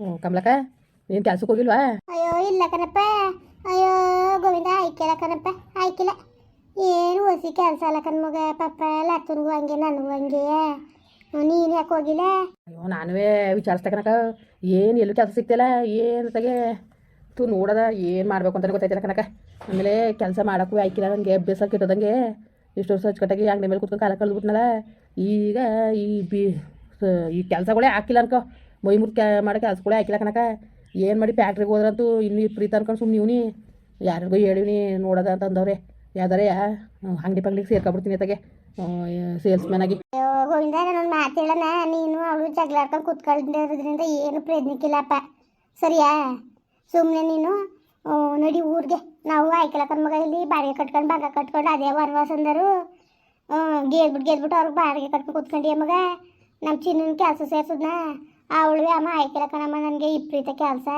ಹ್ಞೂ ಕಮಲಕ್ಕ ನೀನು ಕೆಲ್ಸಕ್ಕೆ ಹೋಗಿಲ್ವಾ? ಅಯ್ಯೋ ಇಲ್ಲ ಕಣಪ್ಪ. ಅಯ್ಯೋ ಗೋವಿಂದ ಆಯ್ಕಿಲ್ಲ ಕನಪ್ಪ ಆಯ್ಕಿಲ್ಲ. ಏನು ಹೊಸಿ ಕೆಲಸ ಅಲ್ಲ ಕಣ್ ಮಗ. ಪಾಪ ಲತ್ತನ್ಗೂ ಹಂಗೆ ನನಗೂ ಹಂಗೆ. ನೀನು ಯಾಕೆ ಹೋಗಿಲ್ಲ? ಅಯ್ಯೋ ನಾನುವೇ ವಿಚಾರಿಸ್ದೆ ಕನಕ ಏನು ಎಲ್ಲೂ ಕೆಲಸ ಸಿಗ್ತಿಲ್ಲ. ಏನು ತಗೆ ತು ನೋಡದ ಏನು ಮಾಡಬೇಕು ಅಂತ ಗೊತ್ತಾಯ್ತಿಲ್ಲ ಕನಕ ಆಮೇಲೆ ಕೆಲಸ ಮಾಡೋಕ್ಕೂ ಆಯ್ಕಿಲ್ಲ ನನಗೆ ಅಭ್ಯಾಸ ಕೆಟ್ಟದಂಗೆ. ಇಷ್ಟು ವರ್ಷ ಅಚ್ಚುಕಟ್ಟಾಗಿ ಅಂಗಡಿ ಮೇಲೆ ಕೂತ್ಕೊಂಡು ಕಾಲ ಕಳೆದ್ಬಿಟ್ನಲ್ಲ. ಈಗ ಈ ಬಿ ಈ ಕೆಲಸಗಳೇ ಹಾಕಿಲ್ಲ ಅನ್ಕೋ. ಮೈ ಮುರ್ ಕ್ಯಾ ಮಾಡೋ ಕೆಲಸಗಳೇ ಹಾಕಿಲ್ಲ ಕನಕ ಏನು ಮಾಡಿ ಫ್ಯಾಕ್ಟ್ರಿಗೆ ಹೋದ್ರಂತೂ ಇನ್ನು ಪ್ರೀತಿ ಅನ್ಕೊಂಡು ಸುಮ್ಮನೆ ಇವನಿ. ಯಾರಿಗೂ ಹೇಳಿವ್ನಿ ನೋಡೋದ ಅಂತ ಅಂದವ್ರೆ. ಯಾವ್ದಾರೆ ಅಂಗಡಿ ಪಂಗ್ಡಿಗೆ ಸೇರ್ಕೊಬಿಡ್ತೀನಿ ತಗೆ ಸೇಲ್ಸ್ಮ್ಯಾನ್ ಆಗಿ. ಅಯ್ಯೋ ಗೋವಿಂದ ನಾನೊಂದು ಮಾತು ಹೇಳಣ. ನೀನು ಅವಳು ಜಗಳಾಡ್ಕೊಂಡು ಕೂತ್ಕೊಂಡಿರೋದ್ರಿಂದ ಏನು ಪ್ರಯತ್ನಕ್ಕಿಲ್ಲಪ್ಪ. ಸರಿಯಾ? ಸುಮ್ಮನೆ ನೀನು ನಡಿ ಊರಿಗೆ. ನಾವು ಆಯ್ಕೊಳಕನ್ ಮಗ ಇಲ್ಲಿ ಬಾಡಿಗೆ ಕಟ್ಕೊಂಡು ಭಾಗ ಕಟ್ಕೊಂಡು ಅದೇ ವನವಾಸ ಅಂದರು. ಗೆದ್ಬಿಟ್ಟು ಗೆದ್ಬಿಟ್ಟು ಅವ್ರಿಗೆ ಬಾಡಿಗೆ ಕಟ್ಕೊಂಡು ಕೂತ್ಕೊಂಡಿ ಮಗ. ನಮ್ಮ ಚಿನ್ನನ ಕೆಲಸ ಸೇರ್ಸದ್ನ? ಅವಳು ಅಮ್ಮ ಆಯ್ಕಲಕ್ಕನಮ್ಮ ನನಗೆ ಇಪ್ರೀತ ಕೆಲಸ.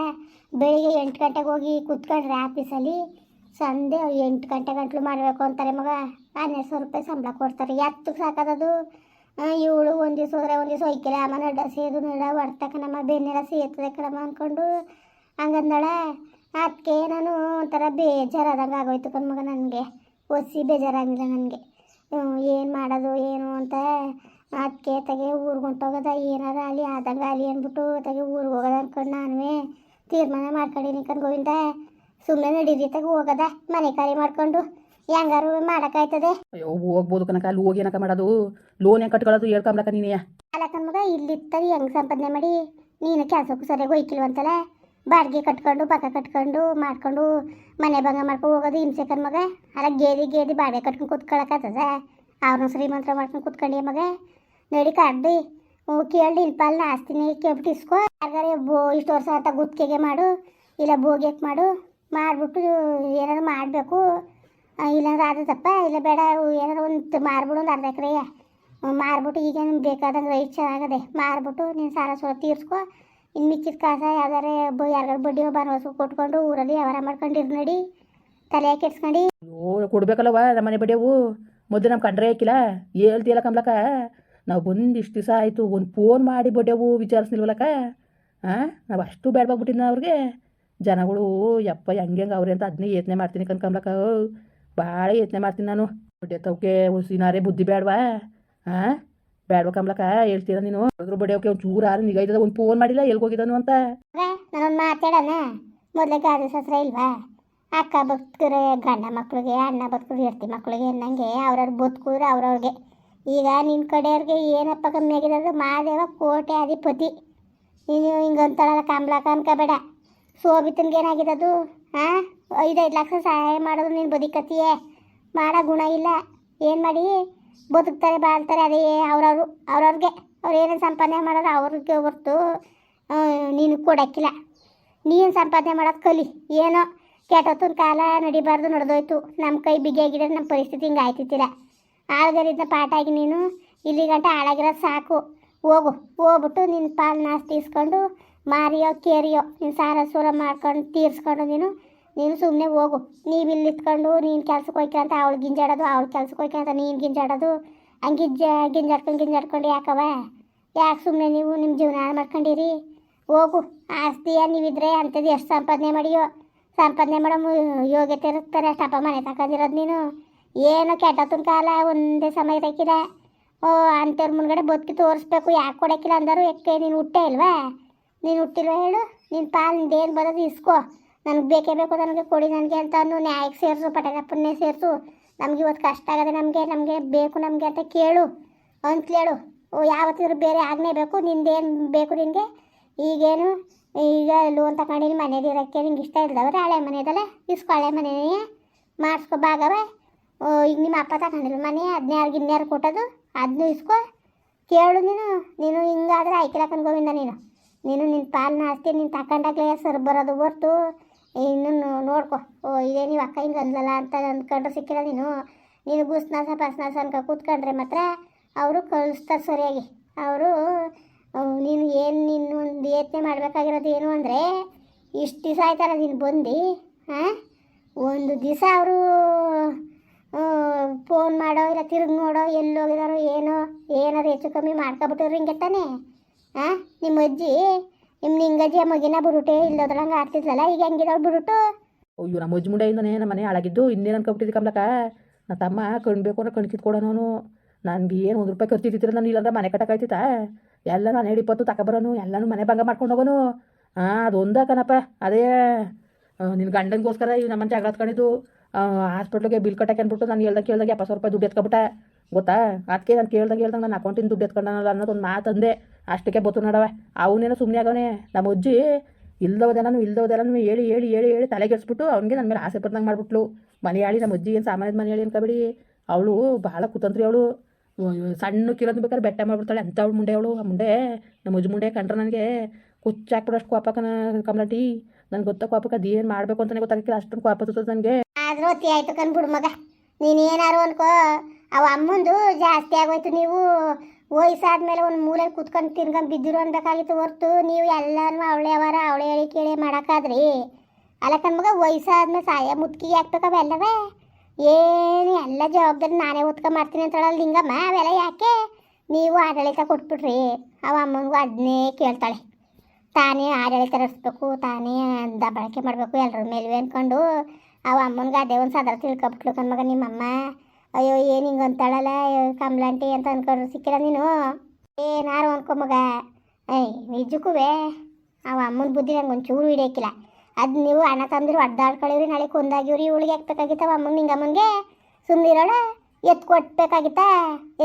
ಬೆಳಿಗ್ಗೆ ಎಂಟು ಗಂಟೆಗೆ ಹೋಗಿ ಕುತ್ಕೊಂಡ್ರೆ ಆಫೀಸಲ್ಲಿ ಸಂಜೆ ಎಂಟು ಗಂಟೆ ಗಂಟಲು ಮಾಡಬೇಕು ಅಂತಾರೆ ಮಗ. ಹನ್ನೆರಡು ಸಾವಿರ ರೂಪಾಯಿ ಸಂಬಳ ಕೊಡ್ತಾರೆ. ಎತ್ತಕ್ಕೆ ಸಾಕದದು. ಇವಳು ಒಂದು ದಿವಸ ಹೋದ್ರೆ ಒಂದು ದಿವಸ ಒಯ್ಕಿಲ್ಲ ಅಮ್ಮ ನಡ ಸೇದು ನಡ ಹೊಡ್ತ ಕಣಮ್ಮ. ಬೆನ್ನೆಲ್ಲ ಸೇರ್ತದೆ ಕಣಮ್ಮ ಅಂದ್ಕೊಂಡು ಹಂಗಂದಳ. ಅದಕ್ಕೆ ನಾನು ಒಂಥರ ಬೇಜಾರಾದಂಗೆ ಆಗೋಯ್ತು ಕಣ್ಮಗ ನನಗೆ. ಒಸಿ ಬೇಜಾರಾಗಿಲ್ಲ ನನಗೆ. ಏನು ಮಾಡೋದು, ಏನು ಅಂತ. ಅದಕ್ಕೆ ತಗೆ ಊರಿಗೆ ಹೊಂಟೋಗದ ಏನಾರ ಅಲ್ಲಿ ಆದಂಗೆ ಅಲ್ಲಿ ಅಂದ್ಬಿಟ್ಟು ತಗೆ ಊರಿಗೆ ಹೋಗೋದ ಅಂದ್ಕೊಂಡು ನಾನುವೇ ತೀರ್ಮಾನ ಮಾಡ್ಕೊಂಡಿನಿ ಕಣ್ ಗೋವಿಂದ. ಸುಮ್ಮನೆ ನಡೀರಿ ತಗೆ ಹೋಗದ ಮನೆ ಕಾರ್ಯ ಮಾಡ್ಕೊಂಡು ಹೆಂಗಾರು ಮಾಡೋಕ್ಕಾಯ್ತದೆ? ಅಯ್ಯೋ ಹೋಗ್ಬೋದು ಕನಕ ಅಲ್ಲಿ ಹೋಗಿ ಏನಕ ಮಾಡೋದು? ಲೋನ್ ಹೆಂಗೆ ಕಟ್ಕೊಳ್ಳೋದು ಹೇಳ್ಕೊಂಬ್ಲಕ್ಕ ನೀನೇ? ಅಲ್ಲ ಕಣ್ಮಗ ಇಲ್ಲಿತ್ತಾಗ ಹೆಂಗೆ ಸಂಪಾದನೆ ಮಾಡಿ? ನೀನು ಕೆಲಸಕ್ಕೂ ಸರಿಯಾಗಿ ಹೋಯ್ಕಿಲ್ವಂತಲ್ಲ ಬಾಡಿಗೆ ಕಟ್ಕೊಂಡು ಪಕ್ಕ ಕಟ್ಕೊಂಡು ಮಾಡ್ಕೊಂಡು ಮನೆ ಭಂಗ ಮಾಡ್ಕೊಂಡು ಹೋಗೋದು ಹಿಂಸೆ ಕಣ್ಮಗ ಅಲ್ಲ ಗೇದಿ ಗೇದಿ ಬಾಡಿಗೆ ಕಟ್ಕೊಂಡು ಕೂತ್ಕೊಳ್ಳೋಕ್ಕಾಗ್ತದ ಅವ್ರನ್ನ ಶ್ರೀಮಂತರ ಮಾಡ್ಕೊಂಡು ಕೂತ್ಕೊಂಡಿ ಮಗ. ನಡಿ ಕಡ್ಡಿ ಕೇಳಿ ಇಲ್ಪಲ್ಲ ಆಸ್ತಿನಿ ಕೇಳ್ಬಿಟ್ಟು ಇಸ್ಕೋ. ಯಾರಿಗಾರೆ ಬೋ ಇಷ್ಟು ವರ್ಷ ಆತ ಗುತ್ತಿಗೆಗೆ ಮಾಡು. ಇಲ್ಲ ಬೋಗ್ಯಕ್ಕೆ ಮಾಡು. ಮಾಡಿಬಿಟ್ಟು ಏನಾದ್ರು ಮಾಡಬೇಕು. ಇಲ್ಲಾಂದ್ರೆ ತಪ್ಪ. ಇಲ್ಲ ಬೇಡ ಏನಾದ್ರು ಒಂದು ಮಾರ್ಬಿಡು ಒಂದು ಅರ್ಧ ಎಕರೆ ಮಾರ್ಬಿಟ್ಟು ಈಗ ನಿಮ್ಗೆ ಬೇಕಾದಂಗೆ ರೈಟ್ ಚೆನ್ನಾಗದೆ. ಮಾರ್ಬಿಟ್ಟು ನೀನು ಸಾಲ ಸೋಲ ತೀರ್ಸ್ಕೊ. ಇನ್ನು ಮಿಕ್ಕಿದ ಕಾಸ ಯಾವ್ದಾರೆ ಬ ಯಾರಿಗಾರು ಬಡ್ಡಿ ಭರವಸೆ ಕೊಟ್ಕೊಂಡು ಊರಲ್ಲಿ ವ್ಯವಹಾರ ಮಾಡ್ಕೊಂಡಿರ್ ನಡಿ. ತಲೆ ಕೆಡ್ಸ್ಕೊಂಡು. ಕೊಡ್ಬೇಕಲ್ಲವ ನಮ್ಮ ಮನೆ ಬಡಿಯವು ಮೊದಲು ನಮ್ಮ ಕಂಡ್ರೆ ಹಾಕಿಲ್ಲ. ಹೇಳ್ತಿಯಲ್ಲ ಕಮ್ಲಕ್ಕ. ನಾವು ಬಂದು ಇಷ್ಟು ದಿವಸ ಆಯಿತು, ಒಂದು ಫೋನ್ ಮಾಡಿ ಬಡ್ಡೆವು ವಿಚಾರಿಸ್ನಿಲ್ವಲ್ಲಕ್ಕ ಹಾಂ ನಾವು ಅಷ್ಟು ಬೇಡವಾಗ್ಬಿಟ್ಟಿದ್ನ ಅವ್ರಿಗೆ? ಜನಗಳು ಯಪ್ಪ ಹೆಂಗೆ ಅವ್ರೆ ಅಂತ ಅದನ್ನೇ ಯತ್ನೆ ಮಾಡ್ತೀನಿ ಕನ್ಕಂಬ್ಲಕ್ಕ. ಭಾಳ ಯೋಚನೆ ಮಾಡ್ತೀನಿ ನಾನು. ಬಡ್ಡೆ ತವಕೆ ಹುಸಿನಾರೇ ಬುದ್ಧಿ ಬೇಡವಾ ಹಾಂ ಬೇಡವಾ ಕಮ್ಲಕ್ಕ ಹೇಳ್ತೀರ ನೀನು? ಅದ್ರ ಬಡಿಯೋಕೆ ಒಂದು ಚೂರು ಆರು ಒಂದು ಫೋನ್ ಮಾಡಿಲ್ಲ ಎಲ್ಗೋಗಿದ್ದಾನು ಅಂತ? ನಾನೊಂದು ಮಾತಾಡೋಣ. ಮೊದಲೇ ಗಾದಿ ಸಸ್ರ ಇಲ್ವಾ? ಅಕ್ಕ ಬದುಕಿದ್ರೆ ಗಂಡ ಮಕ್ಕಳಿಗೆ ಅಣ್ಣ ಬದುಕಿದ್ರೆ ಹೆಂಡತಿ ಮಕ್ಕಳಿಗೆ ಅನ್ನಂಗೆ, ಅವ್ರವ್ರು ಬದುಕಿದ್ರೆ ಅವ್ರವ್ರಿಗೆ. ಈಗ ನಿನ್ನ ಕಡೆಯವ್ರಿಗೆ ಏನಪ್ಪ ಕಮ್ಮಿ ಆಗಿರೋದು? ಮಹಾದೇವ ಕೋಟೆ ಅಧಿಪತಿ. ನೀನು ಹಿಂಗಂತಾಳಲ್ಲ ಕಾಮ್ಲಾಕ ಅನ್ಕೋಬೇಡ ಶೋಭಿತನ್ಗೆ ಏನಾಗಿದೆ ಅದು ಹಾಂ ಐದೈದು ಲಕ್ಷ ಸಹಾಯ ಮಾಡೋದು ನೀನು ಬದುಕತ್ತೀಯೇ ಮಾಡೋ ಗುಣ ಇಲ್ಲ. ಏನು ಮಾಡಿ? ಬದುಕ್ತಾರೆ, ಬಾಳ್ತಾರೆ ಅದೇ ಅವ್ರವ್ರು. ಅವ್ರವ್ರಿಗೆ ಅವ್ರು ಏನೇನು ಸಂಪಾದನೆ ಮಾಡೋದು ಅವ್ರಿಗೆ ಹೊರ್ತು ನೀನು ಕೊಡೋಕ್ಕಿಲ್ಲ. ನೀನು ಸಂಪಾದನೆ ಮಾಡೋದು ಕಲಿ. ಏನೋ ಕೆಟ್ಟೊತ್ತಿನ ಕಾಲ ನಡಿಬಾರ್ದು, ನಡೆದೋಯ್ತು. ನಮ್ಮ ಕೈ ಬಿಗಿಯಾಗಿದ್ರೆ ನಮ್ಮ ಪರಿಸ್ಥಿತಿ ಹಿಂಗೆ ಆಯ್ತಿತ್ತಿಲ್ಲ ಆಳ್ಗರಿದ್ದ ಪಾಠಾಗಿ ನೀನು ಇಲ್ಲಿಗಂಟ ಹಾಳಾಗಿರೋದು ಸಾಕು. ಹೋಗು. ಹೋಗ್ಬಿಟ್ಟು ನಿನ್ನ ಪಾಲು ನಾಶ ತೀರಿಸ್ಕೊಂಡು ಮಾರಿಯೋ, ಕೇರಿಯೋ ನೀನು ಸಾರ ಸೂರ ಮಾಡ್ಕೊಂಡು ತೀರಿಸ್ಕೊಂಡು ನೀನು ನೀನು ಸುಮ್ಮನೆ ಹೋಗು. ನೀವು ಇಲ್ಲಿ ಇತ್ಕೊಂಡು ನೀನು ಕೆಲ್ಸಕ್ಕೆ ಹೋಯ್ಕೊಂತ ಅವಳು ಗಿಂಜಾಡೋದು, ಅವಳು ಕೆಲ್ಸಕ್ಕೆ ಹೋಯ್ಕಂತ ನೀನು ಗಿಂಜಾಡೋದು. ಹಂಗೆ ಗಿಂಜ ಗಿಂಜಾಡ್ಕೊಂಡು ಗಿಂಜಾಡ್ಕೊಂಡು ಯಾಕವ ಯಾಕೆ ಸುಮ್ಮನೆ ನೀವು ನಿಮ್ಮ ಜೀವನ ಮಾಡ್ಕೊಂಡಿರಿ? ಹೋಗು. ಆಸ್ತಿಯ ನೀವಿದ್ರೆ ಅಂಥದ್ದು ಎಷ್ಟು ಸಂಪಾದನೆ ಮಾಡಿಯೋ? ಸಂಪಾದನೆ ಮಾಡೋ ಯೋಗ್ಯತೆ ಇರುತ್ತಾರೆ ಅಷ್ಟಪ್ಪ ಮನೆ ತಗೊಂಡಿರೋದು ನೀನು. ಏನು ಕೆಟ್ಟತ್ತಿನ ಕಾಲ ಒಂದೇ ಸಮಯ ತೆಕ್ಕಿದ ಓ, ಅಂಥವ್ರ ಮುಂದ್ಗಡೆ ಬದುಕಿ ತೋರಿಸ್ಬೇಕು, ಯಾಕೆ ಕೊಡೋಕ್ಕಿಲ್ಲ ಅಂದರು. ಯಾಕೆ ನೀನು ಹುಟ್ಟೇ ಇಲ್ವಾ? ನೀನು ಹುಟ್ಟಿಲ್ವ ಹೇಳು? ನಿನ್ನ ಪಾಲು ನಿಂದೇನು ಬರೋದು ಇಸ್ಕೋ. ನನಗೆ ಬೇಕೇ ಬೇಕು, ನನಗೆ ಕೊಡಿ ನನಗೆ ಅಂತ ಅನ್ನು ನ್ಯಾಯಕ್ಕೆ ಸೇರಿಸು ಪುಣ್ಯ ಸೇರಿಸು. ನಮಗೆ ಇವತ್ತು ಕಷ್ಟ ಆಗದೆ ನಮಗೆ ನಮಗೆ ಬೇಕು ನಮಗೆ ಅಂತ ಕೇಳು. ಅಂತೇಳು ಓ, ಯಾವತ್ತಿದ್ರು ಬೇರೆ ಆಗನೇ ಬೇಕು ನಿಂದೇನು ಬೇಕು ನಿನಗೆ? ಈಗೇನು? ಈಗ ಲೋನ್ ತಗೊಂಡಿನಿ, ಮನೇಲಿ ಇರೋಕ್ಕೆ ನಿಂಗೆ ಇಷ್ಟ ಇಲ್ದವ್ರೆ, ಹಳೆ ಮನೆ ಇದಲ್ಲ ಇಸ್ಕೊ, ಹಳೆ ಮನೆನೇ ಮಾಡಿಸ್ಕೊ, ಭಾಗವ. ಈಗ ನಿಮ್ಮ ಅಪ್ಪ ತಗೊಂಡಿಲ್ಲ ಮನೆ ಹದಿನಾರು ಗಿನ್ಯಾರು ಕೊಟ್ಟದು ಅದನ್ನು ಇಸ್ಕೊ. ಕೇಳು ನೀನು ನೀನು ಹಿಂಗಾದ್ರೆ ಆಯ್ಕಿಲಕ್ಕನ್ ಗೋವಿಂದ ನೀನು. ನೀನು ನಿನ್ನ ಪಾಲ್ನ ಆಸ್ತಿ ನೀನು ತಗೊಂಡಾಗಲೇ ಸರ್ ಬರೋದು ಹೊರ್ತು. ಇನ್ನು ನೋಡ್ಕೊ. ಓ, ಇದೇ ನೀವು ಅಕ್ಕ ಹಿಂಗೆ ಅಂದಲ್ಲ ಅಂತ ಅಂದ್ಕೊಂಡ್ರೆ ಸಿಕ್ಕಿಲ್ಲ ನೀನು. ನೀನು ಗುಸ್ನಾಸ ಪಸ್ನಾಸ ಅನ್ಕ ಕೂತ್ಕೊಂಡ್ರೆ ಮಾತ್ರ ಅವರು ಕಳಿಸ್ತಾರೆ ಸರಿಯಾಗಿ. ಅವರು ನೀನು ಏನು ನೀನು ಒಂದು ಯೋಚನೆ ಮಾಡಬೇಕಾಗಿರೋದು ಏನು ಅಂದರೆ, ಇಷ್ಟು ದಿವಸ ಆಯ್ತಾರೆ ನೀನು ಬಂದು ಹಾಂ ಒಂದು ದಿವಸ ಅವರು ಫೋನ್ ಮಾಡೋ ಇಲ್ಲ ತಿರುಗಿ ನೋಡೋ, ಎಲ್ಲಿ ಹೋಗಿದಾರೋ, ಏನೋ ಏನಾರು ಹೆಚ್ಚು ಕಮ್ಮಿ ಮಾಡ್ಕೊಬಿಟ್ಟಿದ್ರು ಹಿಂಗೆ ತಾನೇ? ಹಾಂ ನಿಮ್ಮ ಅಜ್ಜಿ, ನಿಮ್ಮ ನಿಂಗಜ್ಜಿಯ ಮಗಿನ ಬಿಡುಟೆ ಇಲ್ಲದ್ರಂಗೆ ಆಡ್ತಿದ್ಲಲ್ಲ, ಈಗ ಹೆಂಗಿದಳು ಬಿಡುಟು ಅಯ್ಯೋ, ನಮ್ಮ ಅಜ್ಜಿ ಮುಂಡೆಯಿಂದನೇ ನಮ್ಮ ಮನೆ ಹಾಳಾಗಿದ್ದು, ಇನ್ನೇನು ಅನ್ಕೊಬಿಟ್ಟಿದ್ದೆ ಕಮ್ಲಕ್ಕ? ನನ್ನ ತಮ್ಮ ಕಣ್ಬೇಕು ಅಂದ್ರೆ ಕಣ್ ಕೊಡೋನು ನನಗೆ ಏನು ಒಂದು ರೂಪಾಯಿ ಖರ್ಚಿತ್ತಿರ ನಾನು, ಇಲ್ಲಾಂದ್ರೆ ಮನೆ ಕಟ್ಟಕಾಯ್ತಿತ್ತ ಎಲ್ಲ ನಾನು ಹೇಳಿ ಇಪ್ಪತ್ತು ತಗೊಬರೋನು ಎಲ್ಲನೂ ಮನೆ ಭಂಗ ಮಾಡ್ಕೊಂಡು ಹೋಗೋನು. ಹಾಂ ಅದೊಂದ ಕಣಪ್ಪ, ಅದೇ. ನಿನ್ನ ಗಂಡನಿಗೋಸ್ಕರ ಈ ನಮ್ಮನೆ ಜಗಳ ಹಾಸ್ಪಿಟ್ಲಿಗೆ ಬಿಲ್ ಕಟ್ಟಕ್ಕೆ ಅಂದ್ಬಿಟ್ಟು ನಾನು ಹೇಳ್ದಾಗ ಕೇಳ್ದಾಗ ಎಪ್ಪತ್ತು ಸಾವಿರ ರೂಪಾಯಿ ದುಡ್ಡು ಎತ್ಕೊಬಿಟ್ಟೆ. ಗೊತ್ತಾ? ಅದಕ್ಕೆ ನಾನು ಕೇಳ್ದಾಗ ಹೇಳ್ದಾಗ ನನ್ನ ಅಕೌಂಟಿನ ದುಡ್ಡು ಎತ್ಕೊಂಡನಲ್ಲ ಅನ್ನೋದೊಂದು ಮಾತಂದೆ. ಅಷ್ಟಕ್ಕೆ ಬತ್ತು ನಡವೆ. ಅವನೇನೋ ಸುಮ್ಮನೆ ಆಗವನೇ. ನಮ್ಮ ಅಜ್ಜಿ ಇಲ್ದವದೇನೂ ಇಲ್ದವದೇನೂ ಹೇಳಿ ಹೇಳಿ ಹೇಳಿ ಹೇಳಿ ತಲೆಗೆಡ್ಸ್ಬಿಟ್ಟು ಅವ್ನಿಗೆ ನನ್ನ ಮೇಲೆ ಆಸೆ ಪಡ್ದಂಗೆ ಮಾಡಿಬಿಟ್ಲು. ಮನೆ ಹೇಳಿ ನಮ್ಮ ಅಜ್ಜಿ ಏನು ಸಾಮಾನ್ಯದ ಮನೆ ಹೇಳಿ ಅನ್ಕೊಬೇಡಿ. ಅವಳು ಭಾಳ ಕುತಂತ್ರಿ ಅವಳು. ಸಣ್ಣ ಕಿರೋದು ಬೇಕಾದ್ರೆ ಬೆಟ್ಟ ಮಾಡಿಬಿಡ್ತಾಳೆ. ಅಂತ ಅವಳು ಮುಂಡೆ ಅವಳು. ಆ ಮುಂಡೆ ನಮ್ಮ ಅಜ್ಜಿ ಮುಂಡೆ ಕಂಡ್ರೆ ನನಗೆ ಕುಚ್ಚಾಕ್ಬಿಡೋಷ್ಟು ಕೋಪಕ್ಕನ ಕಮಲಟಿ ನನಗೆ ಗೊತ್ತಾ ಕೋಪಕ್ಕೆ ಅದು ಏನು ಮಾಡಬೇಕು ಅಂತಲೇ ಗೊತ್ತಾಗಕ್ಕಿಲ್ಲ ಅಷ್ಟೊಂದು ಕೋಪ ನನಗೆ. ಆದ್ರೂ ಅತಿ ಆಯ್ತು ಕನ್ಬಿಡು ಮಗ. ನೀನೇನಾರು ಅನ್ಕೋ, ಅವ ಅಮ್ಮಂದು ಜಾಸ್ತಿ ಆಗೋಯ್ತು ನೀವು. ವಯಸ್ಸಾದ್ಮೇಲೆ ಒಂದು ಮೂಲೆಯಲ್ಲಿ ಕುತ್ಕೊಂಡು ತಿನ್ಕೊಂಡು ಬಿದ್ದಿರು ಅನ್ಬೇಕಾಗಿತ್ತು ಹೊರ್ತು ನೀವು ಎಲ್ಲರೂ ಅವಳೆ ಅವರ, ಅವಳೆ ಹೇಳಿ ಕೇಳಿ ಮಾಡೋಕ್ಕಾದ್ರಿ. ಅಲ್ಲ ಕಣ್ಮಗ ವಯಸ್ಸಾದ್ಮೇಲೆ ಸಾಯ ಮುತ್ಕಿಗೆ ಹಾಕ್ಬೇಕು ಅವೆಲ್ಲವೇ ಏನು, ಎಲ್ಲ ಜವಾಬ್ದಾರಿ ನಾನೇ ಒತ್ಕೊಂಡ್ ಮಾಡ್ತೀನಿ ಅಂತ ಹೇಳಲ್ಲ ಲಿಂಗಮ್ಮ, ಅವೆಲ್ಲ ಯಾಕೆ? ನೀವು ಆಡಳಿತ ಕೊಟ್ಬಿಟ್ರಿ, ಅವ ಅಮ್ಮನಿಗೂ ಅದನ್ನೇ ಕೇಳ್ತಾಳೆ. ತಾನೇ ಆಡಳಿತ ನಡೆಸ್ಬೇಕು ತಾನೇ ದಬ್ಬಳಕೆ ಮಾಡಬೇಕು ಎಲ್ಲರ ಮೇಲೂ ಅನ್ಕೊಂಡು. ಅವ ಅಮ್ಮನಿಗೆ ಅದೇ ಒಂದು ಸದರ ತಿಳ್ಕೊಬಿಟ್ಲು ಕಣ್ಮಗ ನಿಮ್ಮಮ್ಮ. ಅಯ್ಯೋ, ಏನು ಹಿಂಗೆ ಅಂತಾಳಲ್ಲ? ಕಮ್ಲಾಂಟಿ ಅಂತ ಅನ್ಕೊಂಡ್ರು. ಸಿಕ್ಕಿಲ್ಲ ನೀನು? ಏನಾರು ಅನ್ಕೊ ಮಗ. ಏಯ್ ನಿಜಕ್ಕೂ ಅವ ಅಮ್ಮನ ಬುದ್ಧಿ ನಂಗೆ ಒಂಚೂರು ಹಿಡಿಯಕ್ಕಿಲ್ಲ ಅದು ನೀವು ಅಣ್ಣ ತಂದಿರು ಅಡ್ಡಾಡ್ಕೊಳ್ಳಿವ್ರಿ ನಾಳೆ ಕೊಂದಾಗಿವ್ರಿ, ಇವಳಿಗೆ ಹಾಕ್ಬೇಕಾಗಿತ್ತ ಅವ ನಿಂಗೆ ನಿಂಗಮ್ಮನಿಗೆ ಸುಮ್ಮನಿರೋಣ ಎತ್ತು ಕೊಟ್ಬೇಕಾಗಿತ್ತ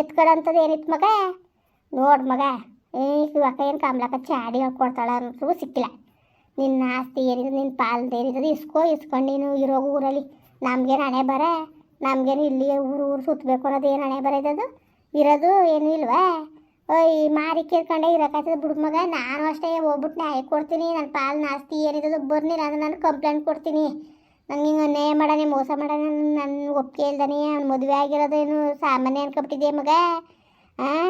ಎತ್ಕೊಡಂಥದ್ದು ಏನಿತ್ತು ಮಗ? ನೋಡು ಮಗ. ಏ ಇವಾಗ ಏನು ಕಮ್ಲಕ್ಕ ಚಾಡಿ ಹೇಳ್ಕೊಡ್ತಾಳೆ ಅನ್ನೋದು ಸಿಕ್ಕಿಲ್ಲ. ನಿನ್ನ ಆಸ್ತಿ ಏನಿದೆ ನಿನ್ನ ಪಾಲ್ದು ಏನಿದೆ ಇಸ್ಕೋ, ಇಸ್ಕೊಂಡು ನೀನು ಇರೋ ಊರಲ್ಲಿ. ನಮ್ಗೇನು ಹಣೆ ಬರ? ನಮ್ಗೇನು ಇಲ್ಲಿ ಊರು ಊರು ಸುತ್ತಬೇಕು ಅನ್ನೋದು ಏನು ಹಣೆ ಬರ ಇರೋದು ಏನು ಇಲ್ವಾ? ಓಯ್ ಮಾರಿ ಕೇಳ್ಕೊಂಡೆ ಇರೋಕಾಯ್ತದೆ ಬಿಡು ಮಗ. ನಾನು ಅಷ್ಟೇ ಹೋಗ್ಬಿಟ್ಟು ನ್ಯಾಯ ಕೊಡ್ತೀನಿ. ನನ್ನ ಪಾಲ್ನ ಆಸ್ತಿ ಏನಿದೆ ಬರ್ನಿಲ್ಲ ಅಂದ್ರೆ ನಾನು ಕಂಪ್ಲೇಂಟ್ ಕೊಡ್ತೀನಿ. ನಂಗೆ ಹಿಂಗೆ ಅನ್ಯಾಯ ಮಾಡೋಣ ಮೋಸ ಮಾಡೋಣ ನನ್ನ ಒಪ್ಪಿಗೆ ಇಲ್ದಾನೆ, ಅವ್ನು ಮದುವೆ ಆಗಿರೋದೇನು ಸಾಮಾನ್ಯ ಅನ್ಕೊಬಿಟ್ಟಿದ್ದೆ ಮಗ? ಹಾಂ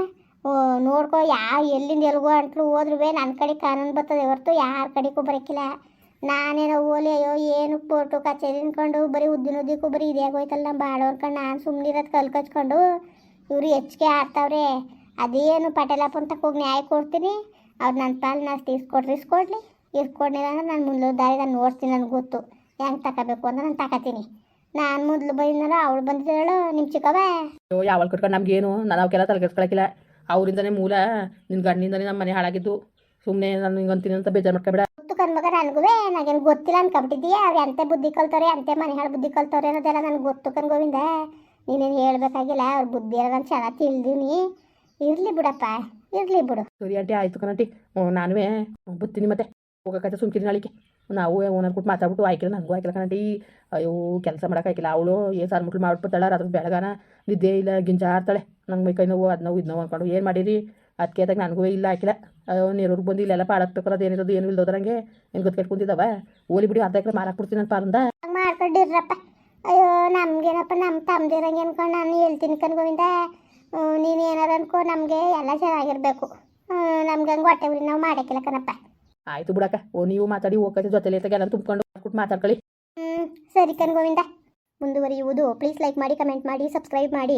ನೋಡ್ಕೊ, ಯಾವ ಎಲ್ಲಿಂದ ಎಲ್ಗೋ ಅಂಟ್ಲು ಹೋದ್ರೂ ನನ್ನ ಕಡೆ ಕಾನೂನು ಬರ್ತದೆ. ಹೊರತು ಯಾರ ಕಡೆಗೂ ಬರೋಕ್ಕಿಲ್ಲ ನಾನೇನೋ ಓಲಿ, ಅಯ್ಯೋ, ಏನು ಪೋಟೋ ಕಚೇರಿ ಅನ್ಕೊಂಡು ಬರೀ ಉದ್ದಿನ ಉದ್ದಿಕ್ಕೂ ಬರೀ ಇದೇ ಆಗೋಯ್ತಲ್ಲ ನಮ್ಮ ನಾನು ಸುಮ್ಮನಿರೋದು ಕಲ್ ಕಚ್ಕೊಂಡು ಇವರು ಹೆಚ್ಚಿಗೆ ಆಡ್ತಾವ್ರೆ. ಅದೇನು ಪಟೇಲಪ್ಪ ಅಂತ ಹೋಗಿ ನ್ಯಾಯ ಕೊಡ್ತೀನಿ. ಅವ್ರು ನನ್ನ ಪಾಲು ನಾನು ಇಸ್ಕೊಡ್ರಿ, ಇಸ್ಕೊಡ್ಲಿ. ಇಸ್ಕೊಡ್ಲಿಲ್ಲ ಅಂದ್ರೆ ನಾನು ಮುಂದೆ ದಾರಿ ನಾನು ನೋಡ್ತೀನಿ ನನಗೆ ಗೊತ್ತು. ಹೆಂಗೆ ತಗೋಬೇಕು ಅಂದ್ರೆ ನಾನು ತಗೋತೀನಿ ನಾನು ಮೊದಲು ಬಂದಿದ್ದಲ್ಲ ಅವಳು ಬಂದಿದ್ದಾಳು ನಿಮ್ಮ ಚಿಕ್ಕವ ಅಯ್ಯೋ, ಯಾವಳು ಕಟ್ಕೊಂಡು ನಮಗೇನು, ನಾನು ಅವಕ್ಕೆಲ್ಲ ತಲೆಗೆಡ್ಸ್ಕೊಳಕಿಲ್ಲ ಅವರಿಂದನೇ ಮೂಲ ನಿನ್ನ ಗಂಡಿಂದನೇ ನಮ್ಮ ಮನೆ ಹಾಳಾಗಿದ್ದು. ಸುಮ್ಮನೆ ನಾನು ಹಿಂಗೆ ಅಂತೀನಿ ಅಂತ ಬೇಜಾರು ಮಾಡ್ಕೊಬೇಡ. ಗೊತ್ತು ಕಣ್ಮಗ ನನಗೂ ನನಗೇನು ಗೊತ್ತಿಲ್ಲ ಅನ್ಕೊಂಬಿಟ್ಟಿದ್ದೀಯ? ಅವ್ರು ಎಂತೆ ಬುದ್ಧಿ ಕಲ್ತವ್ರೆ ಅಂತೆ ಮನೆ ಹಾಳು ಬುದ್ಧಿ ಕಲ್ತವ್ರೆ ಅನ್ನೋದೆಲ್ಲ ನನಗೆ ಗೊತ್ತು ಕಣ್ ಗೋವಿಂದ. ನೀನೇನು ಹೇಳ್ಬೇಕಾಗಿಲ್ಲ ಅವ್ರ ಬುದ್ಧಿ ಎಲ್ಲ ನಾನು ಚೆನ್ನಾಗಿ ತಿಳಿದೀನಿ. ಇರಲಿ ಬಿಡಪ್ಪ ಇರಲಿ ಬಿಡು. ಸರಿ ಆಂಟಿ ಆಯಿತು ಕಣಂಟಿ ನಾನು ಬುತ್ತೀನಿ ಮತ್ತೆ. ಹೋಗೋಕೈತೆ ಸುಮ್ಕಿರಿ ನಾಳಿಗೆ. ನಾವು ಓನರ್ ಕೊಟ್ಟು ಮಾತಾಡ್ಬಿಟ್ಟು ಆಯ್ಕಿಲ್ಲ ನನಗೂ ಆಯ್ಕಿಲ್ಲ ಕಣಂಟಿ ಅಯ್ಯೋ, ಕೆಲಸ ಮಾಡೋಕ್ಕಾಯ್ಕಿಲ್ಲ ಅವಳು ಏನು ಸಾರು ಮುಟ್ಲು ಮಾಡ್ಬಿಡ್ತಾಳೆ ಅದ್ರ ಬೆಳಗಾನ ನಿದ್ದೆ ಇಲ್ಲ ಗಿಂಜಾಡ್ತಾಳೆ ನಂಗೆ ಮೈ ಕೈ ನೋವು, ಅದು ನೋವು, ಇದು ನೋವು ಅಂದ್ಕೊಂಡು ಏನು ಮಾಡಿರಿ? ಅದಕ್ಕೆ ಅದಾಗ ನನಗೂ ಇಲ್ಲ ಹಾಕಿಲ್ಲ ಅಯ್ಯೋ, ನೀರೂರಿಗೆ ಬಂದು ಇಲ್ಲೆಲ್ಲ ಪಾಡಕ್ಬೇಕು ಅದು ಏನಿರೋದು, ಏನು ಇಲ್ದೋದ್ರಂಗೆ ಏನು ಗೊತ್ತು ಕುಂತಿದ್ದಾವ. ಓಲಿ ಬಿಡಿ, ಅರ್ಧ ಎಕರೆ ಮಾರಾಕ್ಬಿಡ್ತೀನಿ ನನ್ನ ಪಾರಂದ ಹಂಗೆ ಮಾಡ್ಕೊಂಡಿರ್ರಪ್ಪ ಅಯ್ಯೋ, ನಮ್ಗೇನಪ್ಪ ನಮ್ಮ ತಮ್ಮದಿರಂಗೆ ಅನ್ಕೊಂಡು ನಾನು ಹೇಳ್ತೀನಿ ಕಣ್ ಗೋವಿಂದ. ನೀನು ಏನಾರು ಅನ್ಕೋ, ನಮಗೆ ಎಲ್ಲ ಚೆನ್ನಾಗಿರಬೇಕು. ನಮ್ಗೆ ಹಂಗೆ ಹೊಟ್ಟೆ ಉರಿ ನಾವು ಮಾಡೋಕ್ಕಿಲ್ಲ ಕಣಪ್ಪ. ಆಯಿತು ಬಿಡಕ್ಕ. ಓ, ನೀವು ಮಾತಾಡಿ ಹೋಗಕ್ಕೆ ಜೊತೆಲಿ ಎಲ್ಲ ತುಂಬ್ಕೊಂಡು ಕೊಟ್ಟು ಮಾತಾಡ್ಕೊಳ್ಳಿ. ಹ್ಞೂ ಸರಿ ಕಣ್ ಗೋವಿಂದ ಮುಂದುವರಿಯುವುದು. ಪ್ಲೀಸ್ ಲೈಕ್ ಮಾಡಿ ಕಮೆಂಟ್ ಮಾಡಿ ಸಬ್ಸ್ಕ್ರೈಬ್ ಮಾಡಿ.